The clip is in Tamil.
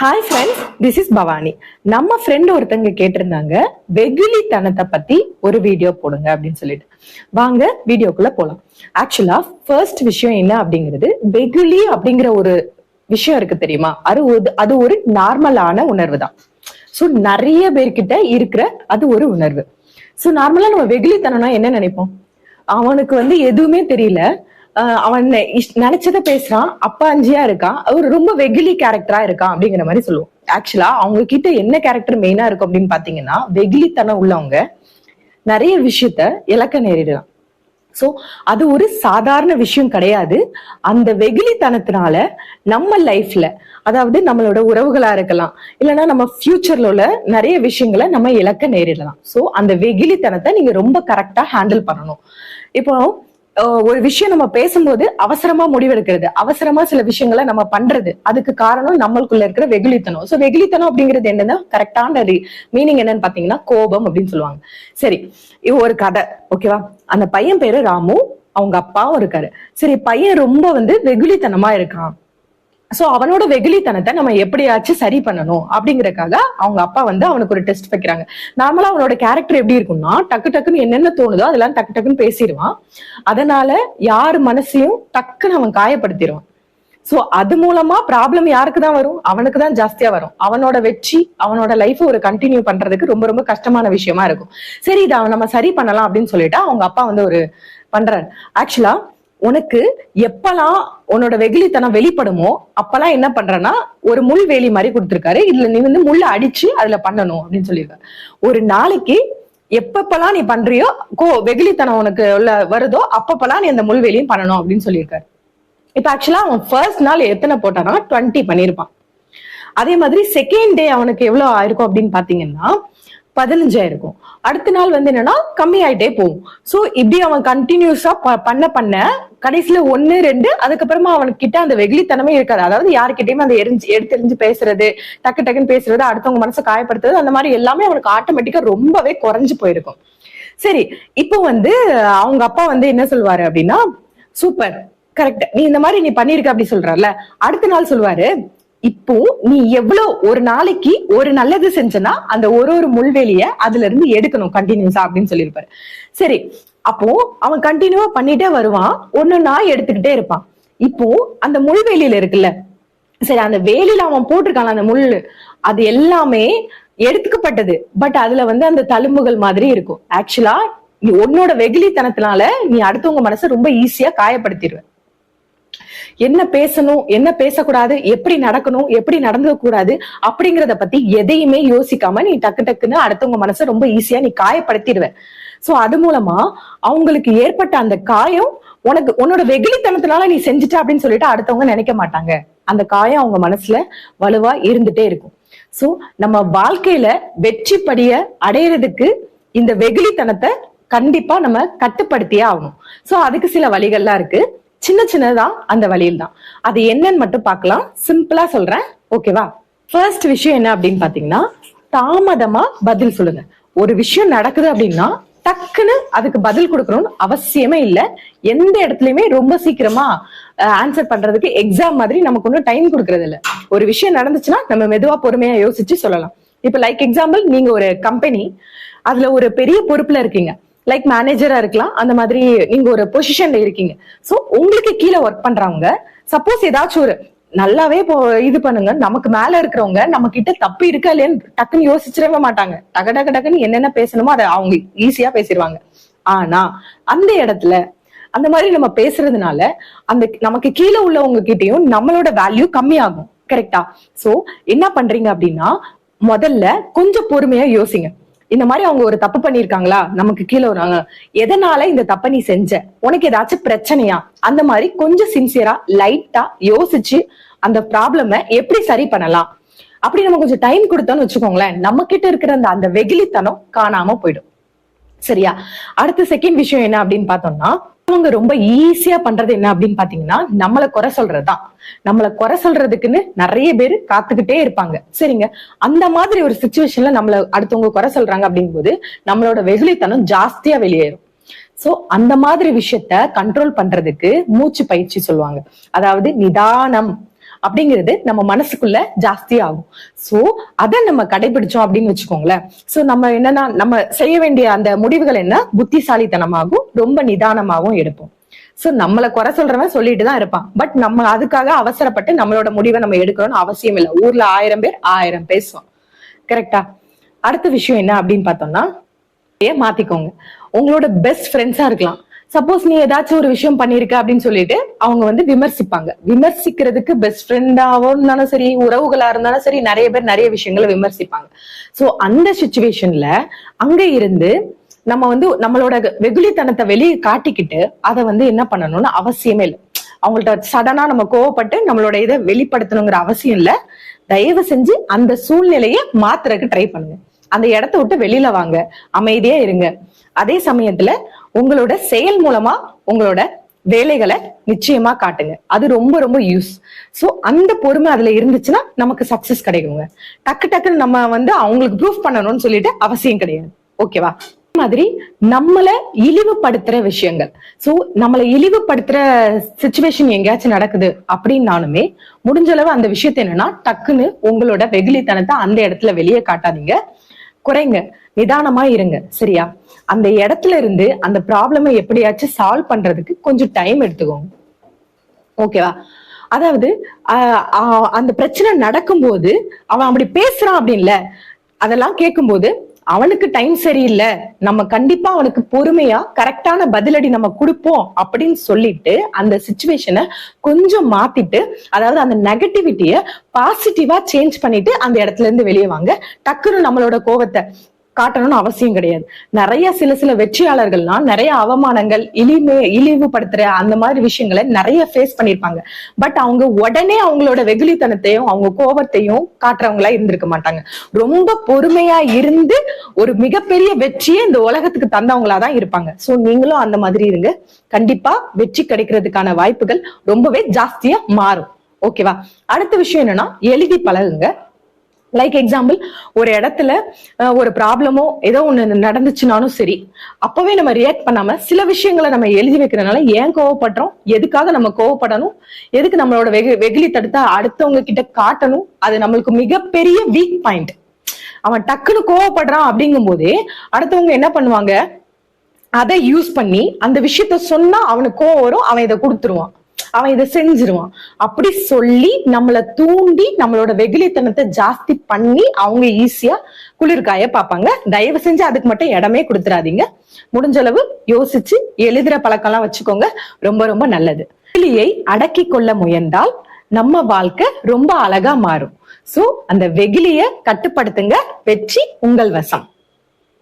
Hi friends this is Bhavani. நம்ம ஃப்ரெண்ட் ஒருத்தங்க கேட்டிருந்தாங்க வெகுளித்தனத்தை பத்தி ஒரு வீடியோ போடுங்க அப்படின்னு சொல்லிட்டு. வாங்க வீடியோக்குள்ள போலாம். ஆக்சுவலா ஃபர்ஸ்ட் விஷயம் என்ன அப்படிங்கிறது வெகுளி அப்படிங்கிற ஒரு விஷயம் இருக்கு தெரியுமா? அது ஒரு அது ஒரு நார்மலான உணர்வு தான். ஸோ நிறைய பேர்கிட்ட இருக்கிற அது ஒரு உணர்வு. ஸோ நார்மலா நம்ம வெகுளித்தனம்னா என்ன நினைப்போம்? அவனுக்கு வந்து எதுவுமே தெரியல. அவன் இஷ்- நினைச்சத பேசுறான். அப்பா அஞ்சியா இருக்கான். அவர் ரொம்ப வெகுலி கேரக்டரா இருக்கான் அப்படிங்கிற மாதிரி சொல்லுவோம். ஆக்சுவலா அவங்க கிட்ட என்ன கேரக்டர் மெயினா இருக்கும் அப்படின்னு பாத்தீங்கன்னா வெகுளித்தனம் உள்ளவங்க நிறைய விஷயத்த இழக்க நேரிடலாம் சோ அது ஒரு சாதாரண விஷயம் கிடையாது. அந்த வெகுலித்தனத்தினால நம்ம லைஃப்ல அதாவது நம்மளோட உறவுகளா இருக்கலாம் இல்லைன்னா நம்ம ஃபியூச்சர்ல உள்ள நிறைய விஷயங்களை நம்ம இழக்க நேரிடலாம். சோ அந்த வெகுலித்தனத்தை நீங்க ரொம்ப கரெக்டா ஹேண்டில் பண்ணணும். இப்போ ஒரு விஷயம் நம்ம பேசும்போது அவசரமா முடிவெடுக்கிறது. அவசரமா சில விஷயங்களை நம்ம பண்றது. அதுக்கு காரணம் நம்மளுக்குள்ள இருக்கிற வெகுளித்தனம். சோ வெகுளித்தனம் அப்படிங்கிறது என்னன்னா கரெக்டான மீனிங் என்னன்னு பாத்தீங்கன்னா கோபம் அப்படின்னு சொல்லுவாங்க. சரி இது ஒரு கதை. ஓகேவா அந்த பையன் பேரு ராமு. அவங்க அப்பாவும் இருக்காரு. சரி பையன் ரொம்ப வந்து வெகுளித்தனமா இருக்கான். சோ அவனோட வெகுளித்தனத்தை நம்ம எப்படியாச்சும் சரி பண்ணணும் அப்படிங்கறக்காக அவங்க அப்பா வந்து அவனுக்கு ஒரு டெஸ்ட் வைக்கிறாங்க. நார்மலா அவனோட கேரக்டர் எப்படி இருக்கும்னா டக்கு டக்குன்னு என்னென்ன தோணுதோ அதெல்லாம் டக்கு டக்குன்னு பேசிடுவான். அதனால யார் மனசையும் டக்குன்னு அவன் காயப்படுத்திடுவான். சோ அது மூலமா ப்ராப்ளம் யாருக்கு தான் வரும்? அவனுக்கு தான் ஜாஸ்தியா வரும். அவனோட வெற்றி அவனோட லைஃப் ஒரு கண்டினியூ பண்றதுக்கு ரொம்ப ரொம்ப கஷ்டமான விஷயமா இருக்கும். சரி இதை அவன் நம்ம சரி பண்ணலாம் அப்படின்னு சொல்லிட்டு அவங்க அப்பா வந்து ஒரு பண்றாரு. ஆக்சுவலா உனக்கு எப்பெல்லாம் உன்னோட வெகுளித்தனம் வெளிப்படுமோ அப்பெல்லாம் என்ன பண்றேன்னா ஒரு முள் வேலி மாதிரி கொடுத்துருக்காரு. இதுல நீ வந்து முள்ள அடிச்சு அதுல பண்ணணும் அப்படின்னு சொல்லியிருக்காரு. ஒரு நாளைக்கு எப்பப்பெல்லாம் நீ பண்றியோ கோ வெகுளித்தனம் உனக்கு உள்ள வருதோ அப்பப்பெல்லாம் நீ அந்த முள்வேலியும் பண்ணணும் அப்படின்னு சொல்லியிருக்காரு. இப்ப ஆக்சுவலா அவன் ஃபர்ஸ்ட் நாள் எத்தனை போட்டானா டுவெண்ட்டி பண்ணிருப்பான் அதே மாதிரி செகண்ட் டே அவனுக்கு எவ்வளவு ஆயிருக்கும் அப்படின்னு பாத்தீங்கன்னா பதினஞ்சாயிருக்கும். அடுத்த நாள் வந்து என்னன்னா கம்மி ஆயிட்டே போகும். சோ இப்படி அவன் கண்டினியூஸா பண்ண பண்ண கடைசியில ஒன்னு ரெண்டு அதுக்கப்புறமா அவனுக்கு கிட்ட அந்த வெகுளித்தனமே இருக்காது. அதாவது யாருக்கிட்டயுமே அந்த எரிஞ்சு எடுத்து எரிஞ்சு பேசுறது டக்கு டக்குன்னு பேசுறது அடுத்தவங்க மனசை காயப்படுத்துறது அந்த மாதிரி எல்லாமே அவனுக்கு ஆட்டோமேட்டிக்கா ரொம்பவே குறைஞ்சு போயிருக்கும். சரி இப்போ வந்து அவங்க அப்பா வந்து என்ன சொல்வாரு அப்படின்னா சூப்பர் கரெக்ட் நீ இந்த மாதிரி நீ பண்ணிருக்க அப்படி சொல்றல அடுத்த நாள் சொல்வாரு இப்போ நீ எவ்வளவு ஒரு நாளைக்கு ஒரு நல்லது செஞ்சனா அந்த ஒரு ஒரு முள்வேலிய அதுல இருந்து எடுக்கணும் கண்டினியூஸா அப்படின்னு சொல்லியிருப்பாரு. சரி அப்போ அவன் கண்டினியூவா பண்ணிட்டே வருவான். ஒன்னொன்னா எடுத்துக்கிட்டே இருப்பான். இப்போ அந்த முள்வேலியில இருக்குல்ல சரி அந்த வேலியில அவன் போட்டிருக்கான் அந்த முள் அது எல்லாமே எடுத்துக்கப்பட்டது. பட் அதுல வந்து அந்த தழும்புகள் மாதிரி இருக்கும். ஆக்சுவலா நீ உன்னோட வெகுளித்தனத்தினால நீ அடுத்தவங்க மனசை ரொம்ப ஈஸியா காயப்படுத்திடுவேன் என்ன பேசணும் என்ன பேசக்கூடாது எப்படி நடக்கணும் எப்படி நடந்துக்க கூடாது அப்படிங்கறத பத்தி எதையுமே யோசிக்காம நீ டக்கு டக்குன்னு அடுத்தவங்க மனசை ரொம்ப ஈஸியா நீ காயப்படுத்திடுவ. சோ அது மூலமா அவங்களுக்கு ஏற்பட்ட அந்த காயம் உனக்கு உன்னோட வெகுளித்தனத்தினால நீ செஞ்சுட்ட அப்படின்னு சொல்லிட்டு அடுத்தவங்க நினைக்க மாட்டாங்க. அந்த காயம் அவங்க மனசுல வலுவா இருந்துட்டே இருக்கும். சோ நம்ம வாழ்க்கையில வெற்றி படிய அடையிறதுக்கு இந்த வெகுளித்தனத்தை கண்டிப்பா நம்ம கட்டுப்படுத்தியே ஆகணும். சோ அதுக்கு சில வழிகள்லாம் இருக்கு. சின்ன சின்னதா அந்த வழியில் தான் அது என்னன்னு மட்டும் பார்க்கலாம். சிம்பிளா சொல்றேன். ஓகேவா ஃபர்ஸ்ட் விஷயம் என்ன அப்படின்னு பாத்தீங்கன்னா தாமதமா பதில் சொல்லுங்க. ஒரு விஷயம் நடக்குது அப்படின்னா டக்குன்னு அதுக்கு பதில் கொடுக்கணும்னு அவசியமே இல்ல. எந்த இடத்துலயுமே ரொம்ப சீக்கிரமா ஆன்சர் பண்றதுக்கு எக்ஸாம் மாதிரி நமக்கு ஒன்றும் டைம் கொடுக்கறது இல்ல ஒரு விஷயம் நடந்துச்சுன்னா நம்ம மெதுவா பொறுமையா யோசிச்சு சொல்லலாம். இப்ப லைக் எக்ஸாம்பிள் நீங்க ஒரு கம்பெனி அதுல ஒரு பெரிய பொறுப்புல இருக்கீங்க. லைக் மேனேஜரா இருக்கலாம். அந்த மாதிரி நீங்க ஒரு பொசிஷன்ல இருக்கீங்க. சோ உங்களுக்கு கீழே ஒர்க் பண்றவங்க சப்போஸ் ஏதாச்சும் ஒரு நல்லாவே இப்போ இது பண்ணுங்க. நமக்கு மேல இருக்கிறவங்க நம்ம கிட்ட தப்பு இருக்கா இல்லையான்னு டக்குன்னு யோசிச்சிடவே மாட்டாங்க. டக டக டக்குன்னு என்னென்ன பேசணுமோ அதை அவங்க ஈஸியா பேசிடுவாங்க. ஆனா அந்த இடத்துல அந்த மாதிரி நம்ம பேசுறதுனால அந்த நமக்கு கீழே உள்ளவங்க கிட்டயும் நம்மளோட வேல்யூ கம்மியாகும். கரெக்டா சோ என்ன பண்றீங்க அப்படின்னா முதல்ல கொஞ்சம் பொறுமையா யோசிங்க. இந்த மாதிரி அவங்க ஒரு தப்பு பண்ணிருக்காங்களா நமக்கு கீழே வராங்க எதனால இந்த தப்பை நீ செஞ்ச? உனக்கு ஏதாச்சும் பிரச்சனையா? அந்த மாதிரி கொஞ்சம் சின்சியரா லைட்டா யோசிச்சு அந்த ப்ராப்ளம எப்படி சரி பண்ணலாம்? அப்படி நம்ம கொஞ்சம் டைம் கொடுத்தோம்னு வச்சுக்கோங்களேன் நம்ம கிட்ட இருக்கிற அந்த அந்த வெகுளித்தனம் காணாம போயிடும். சரியா? அடுத்த செகண்ட் விஷயம் என்ன அப்படின்னு பார்த்தோம்னா அவங்க ரொம்ப ஈஸியா பண்றது என்ன அப்படின்னு பாத்தீங்கன்னா நம்மளை குறை சொல்றதுதான். நம்மளை குறை சொல்றதுக்குன்னு நிறைய பேர் காத்துக்கிட்டே இருப்பாங்க. சரிங்க. அந்த மாதிரி ஒரு சுச்சுவேஷன்ல நம்மள அடுத்தவங்க குறை சொல்றாங்க அப்படிங்கும்போது நம்மளோட வெகுளித்தனம் ஜாஸ்தியா வெளியேறும். சோ அந்த மாதிரி விஷயத்த கண்ட்ரோல் பண்றதுக்கு மூச்சு பயிற்சி சொல்லுவாங்க. அதாவது நிதானம். அப்படிங்கிறது நம்ம மனசுக்குள்ள ஜாஸ்தி ஆகும். சோ அதை நம்ம கடைபிடிச்சோம் அப்படின்னு வச்சுக்கோங்களேன். சோ நம்ம என்னன்னா நம்ம செய்ய வேண்டிய அந்த முடிவுகள் என்ன? புத்திசாலித்தனமாகவும் ரொம்ப நிதானமாகவும் எடுப்போம். சோ நம்மளை குறை சொல்றவன் சொல்லிட்டு தான் இருப்பான். பட் நம்ம அதுக்காக அவசரப்பட்டு நம்மளோட முடிவை நம்ம எடுக்கணும்னு அவசியம் இல்லை. ஊர்ல ஆயிரம் பேர் ஆயிரம் பேசுவோம். கரெக்டா அடுத்த விஷயம் என்ன அப்படின்னு பார்த்தோம்னா ஏன் மாத்திக்கோங்க. உங்களோட பெஸ்ட் ஃப்ரெண்ட்ஸா இருக்கலாம். சப்போஸ் நீ ஏதாச்சும் ஒரு விஷயம் பண்ணிருக்க அப்படின்னு சொல்லிட்டு அவங்க வந்து விமர்சிப்பாங்க. விமர்சிக்கிறதுக்கு பெஸ்ட் ஃப்ரெண்டாவும் இருந்தாலும் சரி உறவுகளா இருந்தாலும் சரி நிறைய பேர் நிறைய விஷயங்களை விமர்சிப்பாங்க. சோ அந்த சுச்சுவேஷன்ல அங்க இருந்து நம்ம வந்து நம்மளோட வெகுளித்தனத்தை வெளியே காட்டிக்கிட்டு அதை வந்து என்ன பண்ணணும்னு அவசியமே இல்லை. அவங்கள்ட்ட சடனா நம்ம கோவப்பட்டு நம்மளோட இதை வெளிப்படுத்தணுங்கிற அவசியம் இல்ல. தயவு செஞ்சு அந்த சூழ்நிலையை மாத்துறதுக்கு ட்ரை பண்ணுங்க. அந்த இடத்த விட்டு வெளியில வாங்க. அமைதியா இருங்க. அதே சமயத்துல உங்களோட செயல் மூலமா உங்களோட வேலைகளை நிச்சயமா காட்டுங்க. அது ரொம்ப ரொம்ப யூஸ் சோ அந்த பொறுமை அதுல இருந்துச்சுன்னா நமக்கு சக்சஸ் கிடைக்குங்க. டக்கு டக்குன்னு நம்ம வந்து அவங்களுக்கு ப்ரூஃப் பண்ணணும்னு சொல்லிட்டு அவசியம் கிடையாது. ஓகேவா மாதிரி நம்மள இழிவுபடுத்துற விஷயங்கள். சோ நம்மள இழிவுபடுத்துற சுச்சுவேஷன் எங்கேயாச்சும் நடக்குது அப்படின்னாலுமே முடிஞ்ச அளவு அந்த விஷயத்த என்னன்னா டக்குன்னு உங்களோட வெகுளித்தனத்தை அந்த இடத்துல வெளியே காட்டாதீங்க. குறைங்க நிதானமா இருங்க சரியா? அந்த இடத்துல இருந்து அந்த ப்ராப்ளமை எப்படியாச்சும் சால்வ் பண்றதுக்கு கொஞ்சம் டைம் எடுத்துக்கோங்க. ஓகேவா அதாவது அந்த பிரச்சனை நடக்கும்போது அவன் அப்படி பேசுறான் அப்படின்ல அதெல்லாம் கேட்கும்போது அவனுக்கு டைம் சரியில்லை நம்ம கண்டிப்பா அவனுக்கு பொறுமையா கரெக்டான பதிலடி நம்ம கொடுப்போம் அப்படின்னு சொல்லிட்டு அந்த சுச்சுவேஷனை கொஞ்சம் மாத்திட்டு அதாவது அந்த நெகட்டிவிட்டிய பாசிட்டிவா சேஞ்ச் பண்ணிட்டு அந்த இடத்துல இருந்து வெளியே வாங்க. டக்குன்னு நம்மளோட கோவத்தை காட்டணும்னு அவசியம் கிடையாது. நிறைய சில சில வெற்றியாளர்கள்லாம் நிறைய அவமானங்கள் இழிமை இழிவுபடுத்துற அந்த மாதிரி விஷயங்களை நிறைய ஃபேஸ் பண்ணிருப்பாங்க பட் அவங்க உடனே அவங்களோட வெகுளித்தனத்தையும் அவங்க கோபத்தையும் காட்டுறவங்களா இருந்திருக்க மாட்டாங்க. ரொம்ப பொறுமையா இருந்து ஒரு மிகப்பெரிய வெற்றியை இந்த உலகத்துக்கு தந்தவங்களா தான் இருப்பாங்க. சோ நீங்களும் அந்த மாதிரி இருங்க. கண்டிப்பா வெற்றி கிடைக்கிறதுக்கான வாய்ப்புகள் ரொம்பவே ஜாஸ்தியா மாறும். ஓகேவா அடுத்த விஷயம் என்னன்னா எழுதி பழகுங்க. லைக் எக்ஸாம்பிள் ஒரு இடத்துல ஒரு ப்ராப்ளமோ ஏதோ ஒன்று நடந்துச்சுனாலும் சரி அப்பவே நம்ம ரியாக்ட் பண்ணாம சில விஷயங்களை நம்ம எழுதி வைக்கிறதுனால ஏன் கோவப்படுறோம்? எதுக்காக நம்ம கோவப்படணும்? எதுக்கு நம்மளோட வெகு வெகுளி தடுத்தா அடுத்தவங்க கிட்ட காட்டணும்? அது நம்மளுக்கு மிகப்பெரிய வீக் பாயிண்ட் அவன் டக்குன்னு கோவப்படுறான் அப்படிங்கும் போதே அடுத்தவங்க என்ன பண்ணுவாங்க? அதை யூஸ் பண்ணி அந்த விஷயத்த சொன்னா அவனுக்கு கோவம் வரும் அவன் இதை கொடுத்துருவான். அவன் இதை செஞ்சிருவான். அப்படி சொல்லி நம்மள தூண்டி நம்மளோட வெகுளித்தனத்தை ஜாஸ்தி பண்ணி அவங்க ஈஸியா குளிர்காய பார்ப்பாங்க. தயவு செஞ்சு அதுக்கு மட்டும் இடமே கொடுத்துறாதீங்க. முடிஞ்ச அளவு யோசிச்சு எழுதுற பழக்கம்லாம் வச்சுக்கோங்க. ரொம்ப ரொம்ப நல்லது. வெகுளியை அடக்கி கொள்ள முயன்றால் நம்ம வாழ்க்கை ரொம்ப அழகா மாறும். சோ அந்த வெகுளிய கட்டுப்படுத்துங்க. வெற்றி உங்கள் வசம்.